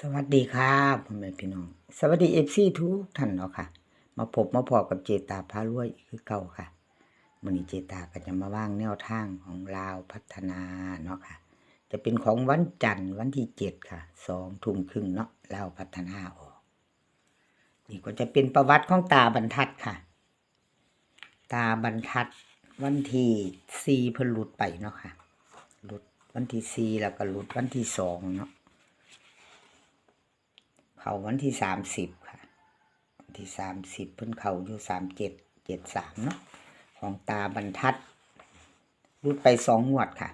สวัสดีครับพ่อแม่พี่น้อง สวัสดีเอฟซีทุกท่านเนาะค่ะ มาพบมาพอกับเจตาพารวยคือเก่าค่ะมื้อนี้เจตาก็จะมาว่างแนวทางของลาวพัฒนาเนาะค่ะ จะเป็นของวันจันทร์วันที่เจ็ดค่ะสองทุ่มครึ่งเนาะลาวพัฒนาออก นี่ก็จะเป็นประวัติของตาบรรทัดค่ะ ตาบรรทัดวันที่สี่เพิ่นหลุดไปเนาะค่ะหลุดวันที่สี่แล้วก็หลุดวันที่สองเนาะ เขาวันที่สามสิบค่ะ ที่สามสิบเพิ่นเขาอยู่สามเจ็ดเจ็ดสามเนาะของตาบรรทัดรุดไปสองงวดค่ะ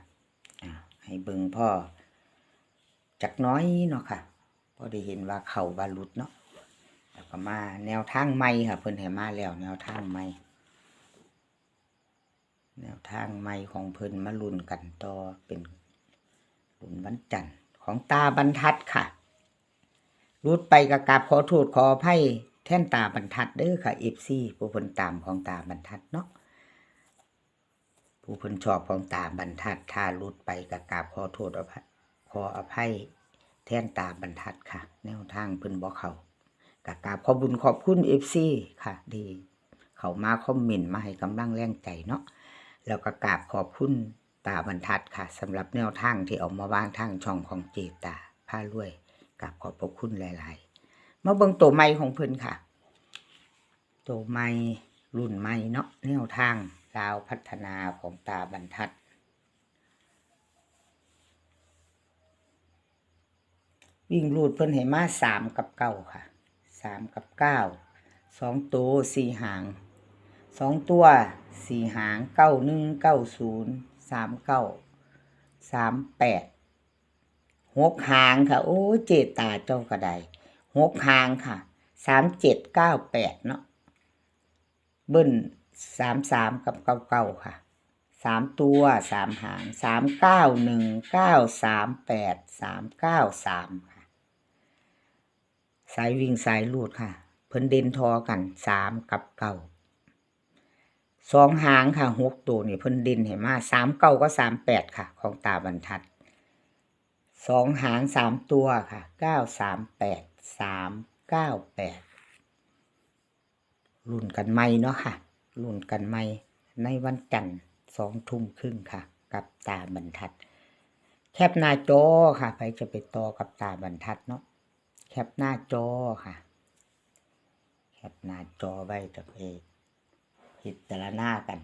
ให้เบิงพ่อจักน้อยเนาะค่ะพอได้เห็นว่าเขาบารุดเนาะแล้วก็มาแนวทางใหม่ค่ะ เพิ่นให้มาแล้ว แนวทางใหม่แนวทางใหม่ของเพิ่นมาลุ้นกันต่อเป็นลุ้นวันจันทร์ของตาบรรทัดค่ะ รุดไปกับกราบขอโทษขออภัยแท่นตาบรรทัดเด้อค่ะเอฟซีผู้พิ่นตามของตาบรรทัดเนาะผู้พิ่นชอบของตาบรรทัดถ้ารุดไปกับกราบขอโทษขออภัยแท่นตาบรรทัดค่ะ แนวทางเพิ่นบอกเขากับกราบขอบุญขอบคุณเอฟซีค่ะ ดี เขามาคอมเมนต์มาให้กำลังแรงใจเนาะแล้วก็กราบขอบคุณตาบรรทัดค่ะสำหรับแนวทางที่เอามาวางทางช่องของเจตาผ้ารวย กับขอบพระคุณหลาย ๆ มาเบิ่งตัวใหม่ของเพิ่นค่ะ ตัวใหม่รุ่นใหม่เนาะแนวทางลาวพัฒนาของตาบรรทัด วิ่งรูดเพิ่นให้มาสามกับเก้าค่ะสามกับเก้าสองตัวสี่หางสองตัวสี่หางเก้าหนึ่งเก้าศูนย์สามเก้าสามแปด หกหางค่ะ โอ้เจตาเจ้าก็ได้หกหางค่ะสามเจ็ดเก้าแปดเนาะเบิ้ลสามสามกับเก้าเก้าค่ะสามตัวสามหางสามเก้าหนึ่งเก้าสามแปดสามเก้าสามค่ะ สายวิ่งสายลูดค่ะ เพิ่นเด่นทอกันสามกับเก้าสองหางค่ะหกตัวนี่เพิ่นเด่นเห็นมาสามเก้าก็สามแปดค่ะ ของตาบรรทัด สองหางสามตัวค่ะเก้าสามแปดสามเก้าแปดรุ่นกันไม่เนาะค่ะรุ่นกันไม่ในวันจันทร์สองทุ่มครึ่งค่ะ กับตาบรรทัด แคปหน้าจอค่ะใครจะไปต่อกับตาบรรทัดเนาะแคปหน้าจอค่ะ แคปหน้าจอไว้จะไปพิจารณากัน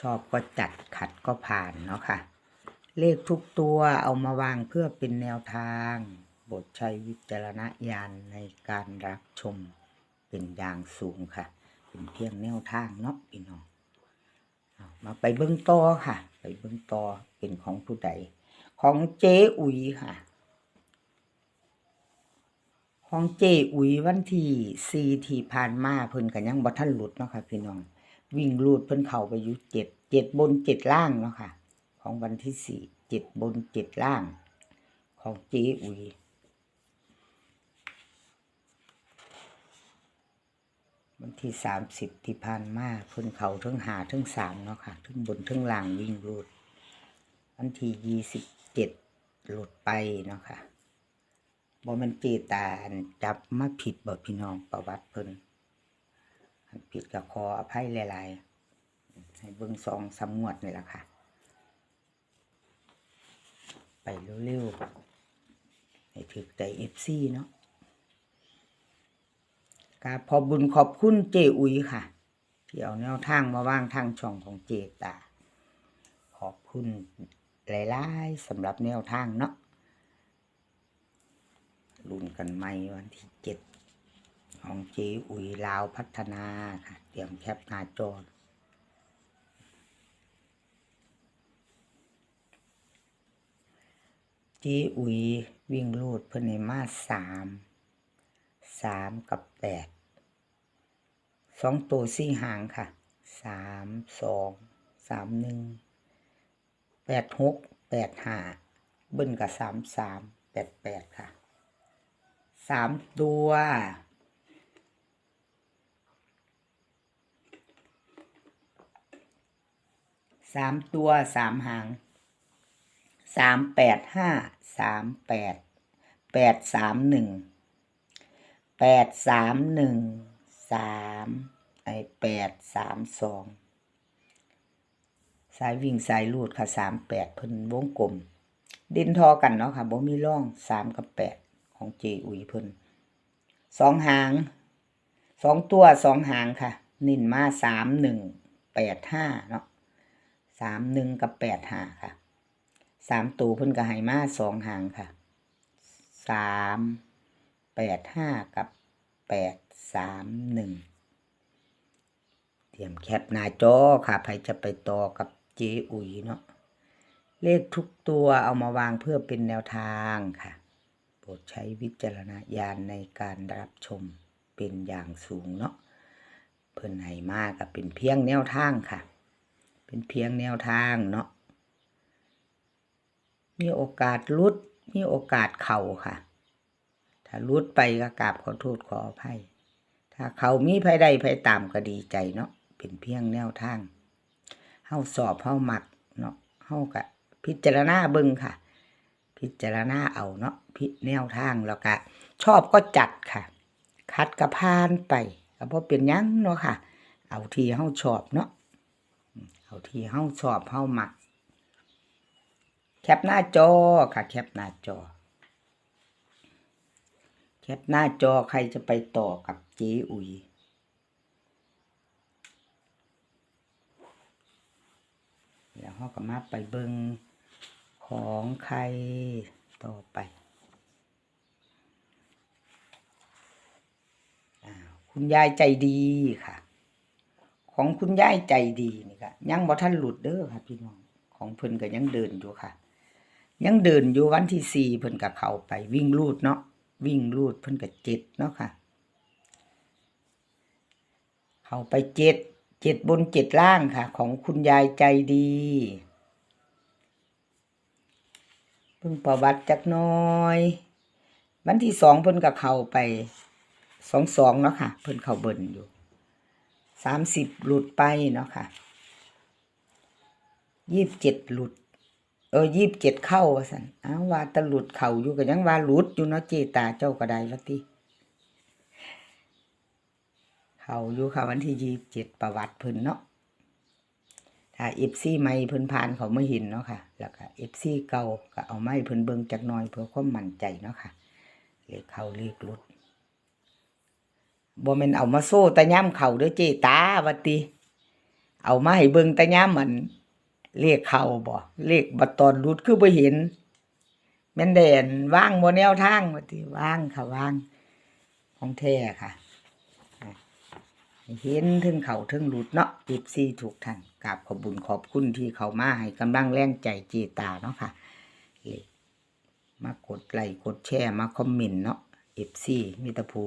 ชอบก็จัดขัดก็ผ่านเนาะค่ะ เลขทุกตัวเอามาวางเพื่อเป็นแนวทางบทใช้วิจารณญาณในการรับชมเป็นอย่างสูงค่ะ เป็นเพียงแนวทางเนาะพี่น้องมาไปเบิ้งต่อค่ะ ไปเบิ้งต่อเป็นของผู้ใด ของเจ๊อุ๋ยค่ะ ของเจ๊อุ๋ยวันที่สี่ที่ผ่านมาเพิ่นกันยังบ่ทันหลุดเนาะค่ะพี่น้อง วิ่งรูดเพิ่นเข้าไปอยู่เจ็ดเจ็ดบนเจ็ดล่างเนาะค่ะ ของวันที่สี่เจ็ดบนเจ็ดล่าง ของเจ๊อุ๋ยวันที่สามสิบที่ผ่านมาเพิ่นเขาทั้งหาทั้งสามเนาะค่ะทั้งบนทั้งล่างวิ่งรูด วันที่ยี่สิบเจ็ดหลุดไปเนาะค่ะบ่แมันเจตานจับมาผิดบ่พี่น้องประวัติเพิ่น ผิดกับคออภัยหลายๆ ให้เบิ่งซองสำงวดนี่แหละค่ะ ไปเร็วๆ ให้ถึกใจเอฟซีเนาะกาบขอบุญขอบคุณเจอุ๋ยค่ะ ที่เอาแนวทางมาว่างทางช่องของเจตา ขอบคุณหลายๆสำหรับแนวทางเนาะรุ่นกันไหมวันที่เจ็ด ของเจอุ๋ยลาวพัฒนาค่ะ เตรียมแคปหน้าจอเจอุ๋ยวิ่งลูดเพิ่นให้มาสามสามกับแปดสองตัวสี่หางค่ะสามสองสามหนึ่งแปดหกแปดห้าเบิ้ลกับสามสามแปดแปดค่ะสามตัว สามตัวสามหางสามแปดห้าสามแปดแปดสามหนึ่งแปดสามหนึ่งสามไอแปดสามสองสายวิ่งสายลูดค่ะสามแปดเพิ่นวงกลมดินทอกันเนาะค่ะบ่มีร่องสามกับแปดของเจอุยเพิ่นสองหางสองตัวสองหางค่ะ นินมาสามหนึ่งแปดห้าเนาะ สามหนึ่งกับแปดหาค่ะสามตัวเพิ่นก็ให้มาสองหางค่ะสามแปดห้ากับแปดสามหนึ่งเตรียมแคปหน้าจอค่ะใครจะไปต่อกับเจอุ๋ยเนาะเลขทุกตัวเอามาวางเพื่อเป็นแนวทางค่ะ โปรดใช้วิจารณญาณในการรับชมเป็นอย่างสูงเนาะเพิ่นให้มากกับเป็นเพียงแนวทางค่ะ เป็นเพียงแนวทางเนาะ มีโอกาสลุด มีโอกาสเข่าค่ะ ถ้าลุดไปก็กราบขอโทษขออภัย ถ้าเขามีภัยใดภัยตามก็ดีใจเนาะ เป็นเพียงแนวทางเฮาสอบเฮาหมักเนาะเฮากะพิจารณาเบิ่งค่ะ พิจารณาเอาเนาะพิแนวทางแล้วก็ชอบก็จัดค่ะ คัดกระพานไปก็บ่เป็นยังเนาะค่ะ เอาที่เฮาชอบเนาะ เอาที่เฮาชอบเฮามัก แคปหน้าจอค่ะ แคปหน้าจอ แคปหน้าจอใครจะไปต่อกับเจ๊อุ๋ยเดี๋ยวเฮาก็มาไปเบิงของใครต่อไปอคุณยายใจดีค่ะ ของคุณยายใจดีนี่ค่ะยังบ่ทันหลุดเด้อค่ะพี่น้องของเพิ่นก็ยังเดินอยู่ค่ะ ยังเดินอยู่วันที่สี่เพิ่นก็เขาไปวิ่งลูดเนาะวิ่งลูดเพิ่นก็เจ็ดเนาะค่ะ เขาไปเจ็ดเจ็ดบนเจ็ดล่างค่ะ ของคุณยายใจดีเพิ่งประวัติจักน้อย วันที่สองเพิ่นก็เขาไปสองสองเนาะค่ะ เพิ่นเขาเบิ่นอยู่ สามสิบหลุดไปเนาะค่ะยี่สิบเจ็ดหลุด เออยี่สิบเจ็ดเข้าสันอ้าวว่าตะหลุดเข่าอยู่ก็ยังว่าหลุดอยู่เนาะเจตาเจ้าก็ได้ละติเข่าอยู่ค่ะวันที่ยี่สิบเจ็ดประวัติเพิ่นเนาะถ้าเอฟซีไม่เพิ่นผ่านเขาไม่เห็นเนาะค่ะ แล้วก็เอฟซีเก่าก็เอาไม้เพิ่นเบิ่งจักน่อยเพื่อความมั่นใจเนาะค่ะเลขเข้าเลขหลุด บ่แม่นเอามาโซ่ตะย่ำเข่าเด้อเจตาวัติ เอามาให้เบิ่งตะย่ำมันเลขเข่าบ่เลขบัดตอนรุดคือบ่เห็นแม่นแดนว่างบ่แนวทางวัติว่างค่ะว่างของแท้ค่ะเห็นถึงเขาถึงรุดเนาะ14ถูกทานกราบขอบบุญขอบคุณที่เขามาให้กำลังแรงใจเจตาเนาะค่ะเลขมากดไลค์กดแชร์มาคอมเมนต์เนาะ FC มิตรภู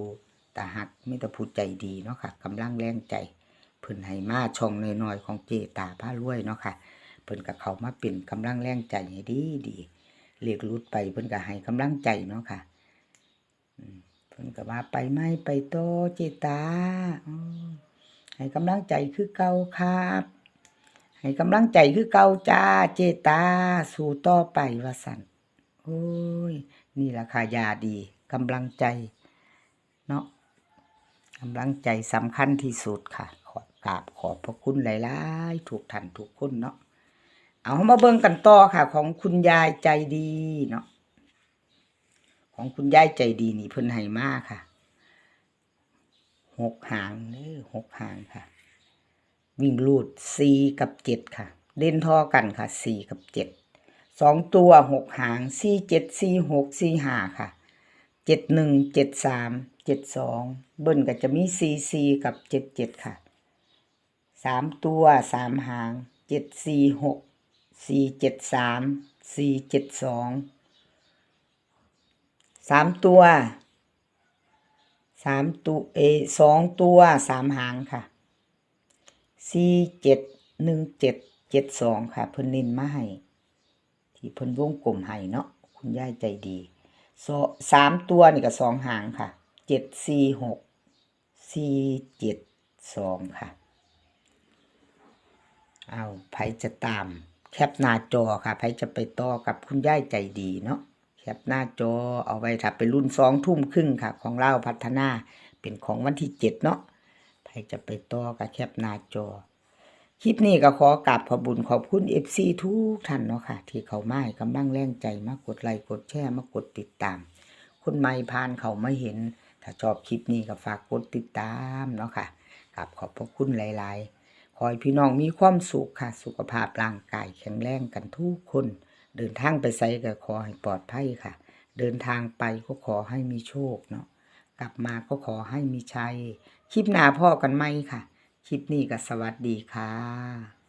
ตาหักมิตรพูดใจดีเนาะค่ะกำลังแรงใจเพิ่นให้มาช่องน้อยๆของเจตาผ้ารวยเนาะค่ะเพิ่นกับเขามาเป็นกำลังแรงใจให้ดีดีเรียกรุดไปเพิ่นก็ให้กำลังใจเนาะค่ะเพิ่นก็ว่าไปไหมไปโตเจตาให้กำลังใจคือเก่าครับให้กำลังใจคือเก่าจ้าเจตาสู่ต่อไปว่าสันโอ้ย นี่แหละค่ะยาดีกำลังใจ เนาะำลังใจสำคัญที่สุดค่ะ ขอกราบขอบพระคุณหลายๆถูกท่านทุกคนเนาะเอามาเบิ่งกันต่อค่ะ ของคุณยายใจดีเนาะของคุณยายใจดีนี่เพิ่นให้มากค่ะหกหางเด้อหกหางค่ะ วิ่งลูดสี่กับเจ็ดค่ะ เล่นท่อกันค่ะสี่กับเจ็ดสองตัวหกหางสี่เจ็ดสี่หกสี่ห้าค่ะเจ็ดหนึ่งเจ็ดสาม เจ็ดสองเบิ้ลก็จะมีซีซีกับเจ็ดเจ็ดค่ะสามตัวสามหางเจ็ดสี่หกสี่เจ็ดสามสี่เจ็ดสองสามตัวสามตัวเอสองตัวสามหางค่ะสี่เจ็ดหนึ่งเจ็ดเจ็ดสองค่ะเพิ่นน้นมาให้ที่เพิ่นวงกลมให้เนาะคุณย่ายใจดีโซสามตัวนี่ก็สองหางค่ะ เจ็ดสี่หกสี่เจ็ดสองค่ะ เอาไผจะตาม แคปหน้าจอค่ะใครจะไปต่อกับคุณย่ายใจดีเนาะแคปหน้าจอเอาไว้ถ้าเป็นรุ่นสองทุ่มครึ่งค่ะ ของเล่าพัฒนาเป็นของวันที่เจ็ดเนาะใครจะไปต่อกับแคปหน้าจอคลิปนี้ก็ขอกราบขอบบุญขอบคุณ FC ทุกท่านเนาะค่ะ ที่เขามาให้กำลังแรงใจมากดไลค์กดแชร์มากดติดตาม คนใหม่ผ่านเขาไม่เห็น ถ้าชอบคลิปนี้ก็ฝากกดติดตามเนาะค่ะกับขอบพระคุณหลายๆ ขอให้พี่น้องมีความสุขค่ะ สุขภาพร่างกายแข็งแรงกันทุกคน เดินทางไปไสก็ขอให้ปลอดภัยค่ะ เดินทางไปก็ขอให้มีโชคเนาะ กลับมาก็ขอให้มีชัย คลิปหน้าพ่อกันไหมค่ะ คลิปนี้ก็สวัสดีค่ะ